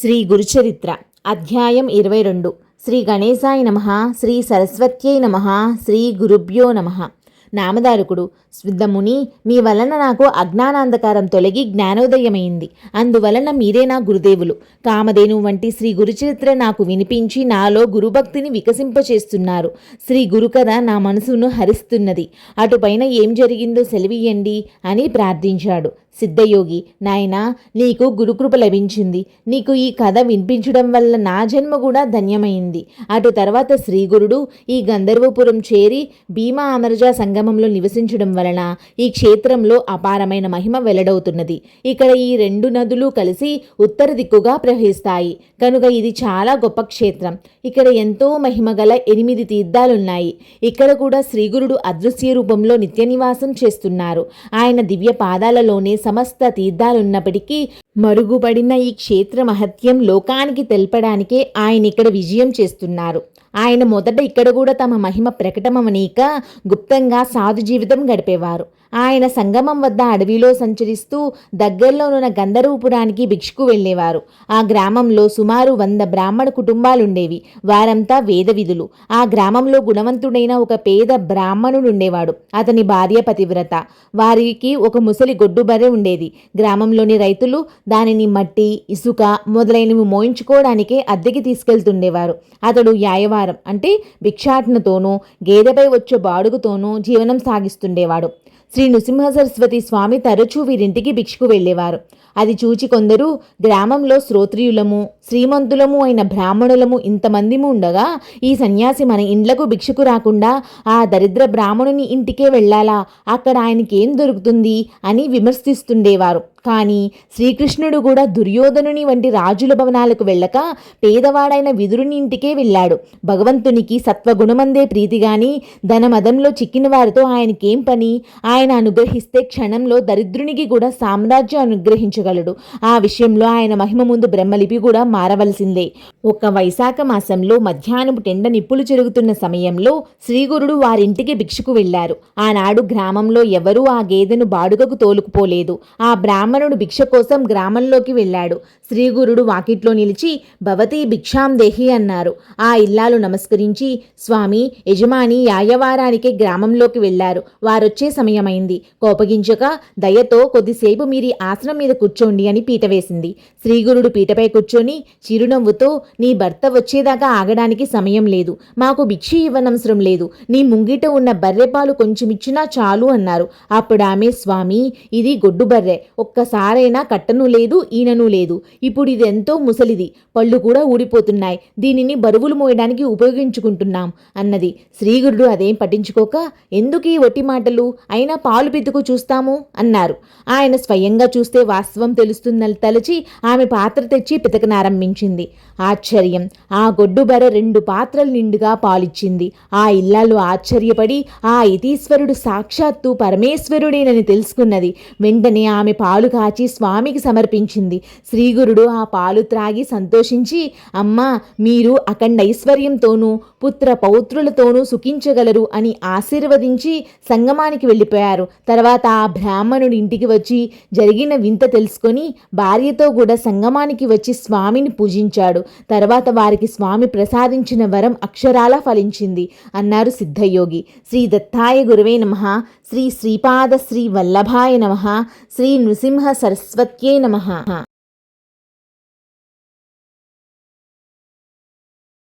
శ్రీ గురుచరిత్ర అధ్యాయం ఇరవై రెండు. శ్రీ గణేశాయ నమ శ్రీ సరస్వత్యై నమ శ్రీ గురుభ్యో నమ. నామదారకుడు శుద్ధముని మీ వలన నాకు అజ్ఞానాంధకారం తొలగి జ్ఞానోదయమైంది. అందువలన మీరే నా గురుదేవులు. కామధేను వంటి శ్రీ గురుచరిత్ర నాకు వినిపించి నాలో గురుభక్తిని వికసింపచేస్తున్నారు. శ్రీ గురుకథ నా మనసును హరిస్తున్నది. అటుపైన ఏం జరిగిందో సెలవియండి అని ప్రార్థించాడు. సిద్ధయోగి నాయనా నీకు గురుకృప లభించింది. నీకు ఈ కథ వినిపించడం వల్ల నా జన్మ కూడా ధన్యమైంది. అటు తర్వాత శ్రీగురుడు ఈ గంధర్వపురం చేరి భీమా అమరజా సంగమంలో నివసించడం వలన ఈ క్షేత్రంలో అపారమైన మహిమ వెల్లడవుతున్నది. ఇక్కడ ఈ రెండు నదులు కలిసి ఉత్తర దిక్కుగా ప్రవహిస్తాయి. కనుక ఇది చాలా గొప్ప క్షేత్రం. ఇక్కడ ఎంతో మహిమ గల ఎనిమిది తీర్థాలున్నాయి. ఇక్కడ కూడా శ్రీగురుడు అదృశ్య రూపంలో నిత్య నివాసం చేస్తున్నారు. ఆయన దివ్య పాదాలలోనే సమస్త తీర్థాలున్నప్పటికీ మరుగుపడిన ఈ క్షేత్ర మహత్యం లోకానికి తెలపడానికే ఆయన ఇక్కడ విజయం చేస్తున్నారు. ఆయన మొదట ఇక్కడ కూడా తమ మహిమ ప్రకటమవనీక గుప్తంగా సాధు జీవితం గడిపేవారు. ఆయన సంగమం వద్ద అడవిలో సంచరిస్తూ దగ్గరలోనున్న గంధర్వపురానికి భిక్షకు వెళ్ళేవారు. ఆ గ్రామంలో సుమారు వంద బ్రాహ్మణ కుటుంబాలుండేవి. వారంతా వేద విధులు ఆ గ్రామంలో గుణవంతుడైన ఒక పేద బ్రాహ్మణుడు ఉండేవాడు అతని భార్య పతివ్రత. వారికి ఒక ముసలి గొడ్డు బర్రె ఉండేది. గ్రామంలోని రైతులు దానిని మట్టి ఇసుక మొదలైనవి మోయించుకోవడానికే అద్దెకి తీసుకెళ్తుండేవారు. అతడు యాయవారం అంటే భిక్షాటనతోనూ గేదెపై వచ్చే బాడుగుతోనూ జీవనం సాగిస్తుండేవాడు. శ్రీ నృసింహ సరస్వతి స్వామి తరచూ వీరింటికి భిక్షకు వెళ్ళేవారు. అది చూచి కొందరు గ్రామంలో శ్రోత్రియులము శ్రీమంతులము అయిన బ్రాహ్మణులము ఇంతమంది ఉండగా ఈ సన్యాసి మన ఇండ్లకు భిక్షకు రాకుండా ఆ దరిద్ర బ్రాహ్మణుని ఇంటికే వెళ్ళాలా? అక్కడ ఆయనకి ఏం దొరుకుతుంది? అని విమర్శిస్తుండేవారు. కానీ శ్రీకృష్ణుడు కూడా దుర్యోధనుని వంటి రాజుల భవనాలకు వెళ్ళక పేదవాడైన విదురుని ఇంటికే వెళ్ళాడు. భగవంతునికి సత్వగుణమందే ప్రీతి గాని ధనమదంలో చిక్కిన వారితో ఆయనకేం పని? ఆయన అనుగ్రహిస్తే క్షణంలో దరిద్రునికి కూడా సామ్రాజ్యం అనుగ్రహించగలడు. ఆ విషయంలో ఆయన మహిమ ముందు బ్రహ్మలిపి కూడా మారవలసిందే. ఒక వైశాఖ మాసంలో మధ్యాహ్నపు టెండ నిప్పులు జరుగుతున్న సమయంలో శ్రీగురుడు వారింటికి భిక్షకు వెళ్ళారు. ఆనాడు గ్రామంలో ఎవరూ ఆ గేదెను బాడుగకు తోలుకుపోలేదు. ఆ బ్రాహ్మణుడు భిక్ష కోసం గ్రామంలోకి వెళ్ళాడు. శ్రీగురుడు వాకిట్లో నిలిచి భవతి భిక్షాం దేహి అన్నారు. ఆ ఇల్లాలు నమస్కరించి స్వామి యజమాని యాయవారానికి గ్రామంలోకి వెళ్ళారు. వారొచ్చే సమయమైంది. కోపగించక దయతో కొద్దిసేపు మీరి ఆసనం మీద కూర్చోండి అని పీట వేసింది. శ్రీగురుడు పీటపై కూర్చొని చిరునవ్వుతో నీ భర్త వచ్చేదాకా ఆగడానికి సమయం లేదు. మాకు భిక్ష ఇవ్వనవసరం లేదు. నీ ముంగిట ఉన్న బర్రెపాలు కొంచెం ఇచ్చినా చాలు అన్నారు. అప్పుడు ఆమె స్వామి ఇది గొడ్డు బర్రె. ఒక్క ఒక్కసారైనా కట్టను లేదు ఈనను లేదు. ఇప్పుడు ఇది ఎంతో ముసలిది. పళ్ళు కూడా ఊడిపోతున్నాయి. దీనిని బరువులు మోయడానికి ఉపయోగించుకుంటున్నాం అన్నది. శ్రీగురుడు అదేం పట్టించుకోక ఎందుకు ఈ ఒట్టి మాటలు? అయినా పాలు పితుకు చూస్తాము? అన్నారు. ఆయన స్వయంగా చూస్తే వాస్తవం తెలుస్తుందని తలచి ఆమె పాత్ర తెచ్చి పితకనారంభించింది. ఆశ్చర్యం. ఆ గొడ్డు బెర రెండు పాత్రలు నిండుగా పాలిచ్చింది. ఆ ఇల్లాలు ఆశ్చర్యపడి ఆ ఇతీశ్వరుడు సాక్షాత్తు పరమేశ్వరుడేనని తెలుసుకున్నది. వెంటనే ఆమె పాలు కాచి స్వామికి సమర్పించింది. శ్రీగురుడు ఆ పాలు త్రాగి సంతోషించి అమ్మా మీరు అఖండ ఐశ్వర్యంతోనూ పుత్ర పౌత్రులతోనూ సుఖించగలరు అని ఆశీర్వదించి సంగమానికి వెళ్ళిపోయారు. తర్వాత ఆ బ్రాహ్మణుడి ఇంటికి వచ్చి జరిగిన వింత తెలుసుకొని భార్యతో కూడా సంగమానికి వచ్చి స్వామిని పూజించాడు. తర్వాత వారికి స్వామి ప్రసాదించిన వరం అక్షరాలా ఫలించింది. అన్నారు సిద్ధయోగి. శ్రీ దత్తాయ గురువే నమ. శ్రీ శ్రీపాద శ్రీ వల్లభాయ నమ. శ్రీ నృసింహ నృసింహ సరస్వత్యే నమ